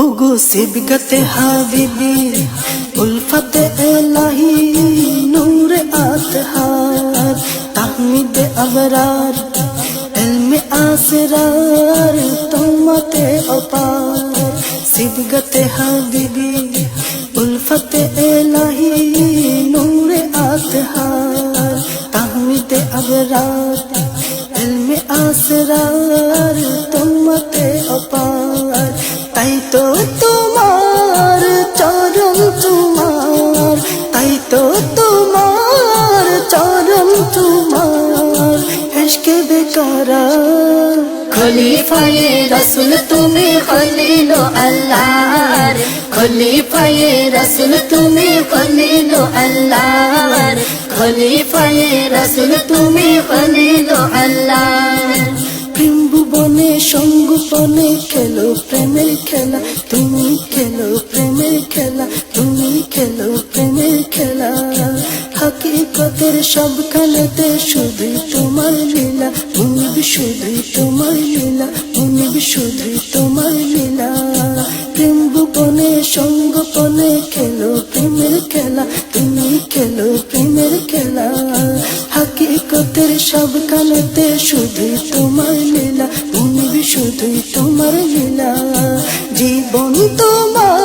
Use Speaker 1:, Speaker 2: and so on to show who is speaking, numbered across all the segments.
Speaker 1: ওগো সিবগতে হাবিবি উলফতে এলাহি নূরে আতহার তাহমিদে আবরার এলমে আসরার তোমাতে অপার সিবগতে হাবিবি চরণ তোমার হেসকে বেকারা।
Speaker 2: খলিফায়ে রসুল তুমি খলিল আল্লাহর। খলিফায়ে রসুল তুমি খলিল আল্লাহর। খলিফায়ে রসুল তুমি খলিল আল্লাহর।
Speaker 1: প্রেম ভুবনে সঙ্গোপনে খেলো প্রেমের খেলা। তুমি খেলো প্রেমের খেলা তুমি খেলো প্রেমের খেলা। হাকিকতের সবখানেতে শুধুই তোমার লীলা মুনিব শুধুই তোমার লীলা মুনিব শুধুই তোমার লীলা। প্রেম ভুবনে সঙ্গোপনে খেলো প্রেমের খেলা, তুমি খেলো প্রেমের খেলা। হাকিকতের সবখানেতে শুধুই তোমার লীলা মুনিব শুধুই তোমার লীলা। জীবন তোমার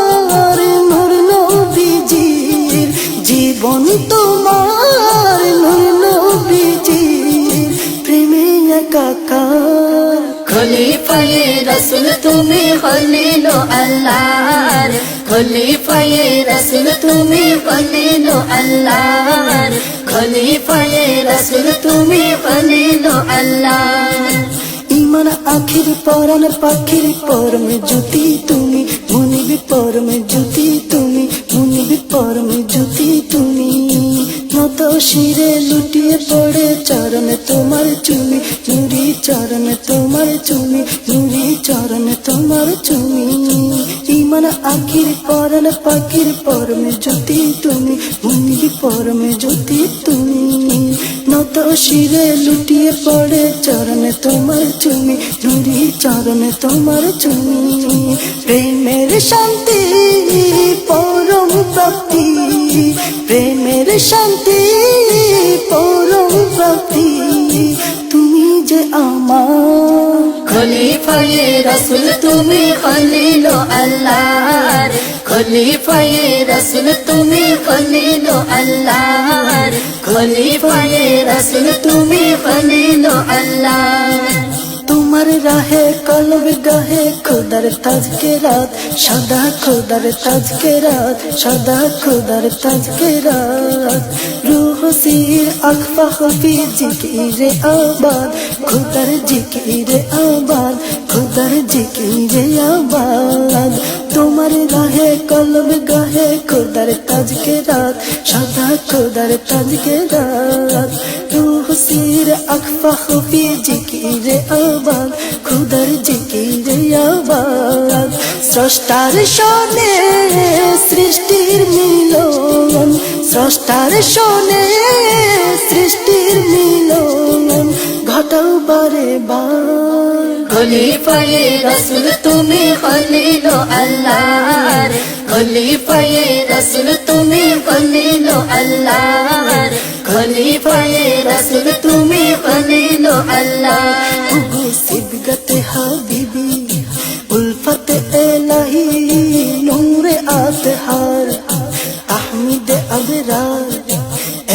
Speaker 1: প্রেমে খলি
Speaker 2: খলিফায়ে রসুল তুমি খলিল আল্লাহর খলিফায়ে রসুল তুমি খলিল আল্লাহর খলিফায়ে রসুল তুমি খলিল আল্লাহর
Speaker 1: ইমান আখির পরান পাখির পরম জ্যোতি তুমি শিরে লুটিয়ে পড়ে চরণে তোমার চুমি নুরি চরণে তোমার চুমি নুরি চরণে তোমার চুমি। ইমান আখির পরান পাখির পরমে জ্যোতি তুমি মুনিবি পরমে জ্যোতি তুমি। নত শিরে লুটিয়ে পড়ে চরণে তোমার চুমি নুরি চরণে তোমার চুমি। প্রেমের শান্তি, পরম প্রাপ্তি আমার
Speaker 2: খলিফায়ে রসুল, তুমি খলিল আল্লাহর। খলিফায়ে রসুল, তুমি খলিল আল্লাহর। খলিফায়ে রসুল, তুমি খলিল আল্লাহর।
Speaker 1: তোমার রাহে কলব গাহে খুদার তাজকে রাত, সদা খুদার তাজকে রাত, সদা খুদার তাজকে রাত। রুহ সির আখফা হফি জিকিরে আবাদ, খুদার জিকিরে আবাদ, খুদার জিকিরে আবাদ। তোমার রাহে কলব গাহে খুদার তাজকে রাত, সদা খুদার তাজকে রাত। সির আখফা হফি জিকিরে আবাদ খুদার জিকিরে আবাদ স্রষ্টার শোনে সৃষ্টির মিলন, স্রষ্টার শোনে সৃষ্টির মিলন। ঘটাও বারে বার।
Speaker 2: খলিফায়ে রসুল তুমি খলিল আল্লাহর। খলিফায়ে রসুল তুমি খলিল আল্লাহর। খলিফায়ে রসুল তুমি খলিল আল্লাহর
Speaker 1: উগু সিবগতে হাবিবি উলফতে এলাহি নূরে আতহার আহমিদ আবরার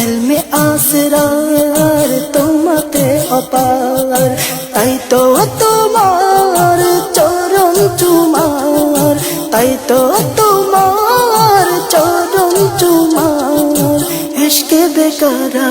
Speaker 1: এলমে আসরার তোমাতে অপার তাই তো তোমার চরণ চুমার তাই তো এসকে বেকারা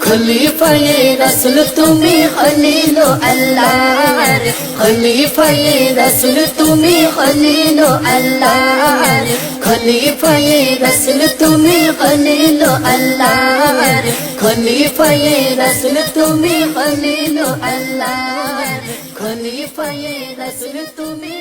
Speaker 2: খলিফায়ে রসুল তুমি খলিল আল্লাহর খলিফায়ে রসুল তুমি খলিল আল্লাহর খলিফায়ে রসুল তুমি খলিল আল্লাহর খলিফায়ে রসুল তুমি খলিল আল্লাহর খলিফায়ে রসুল তুমি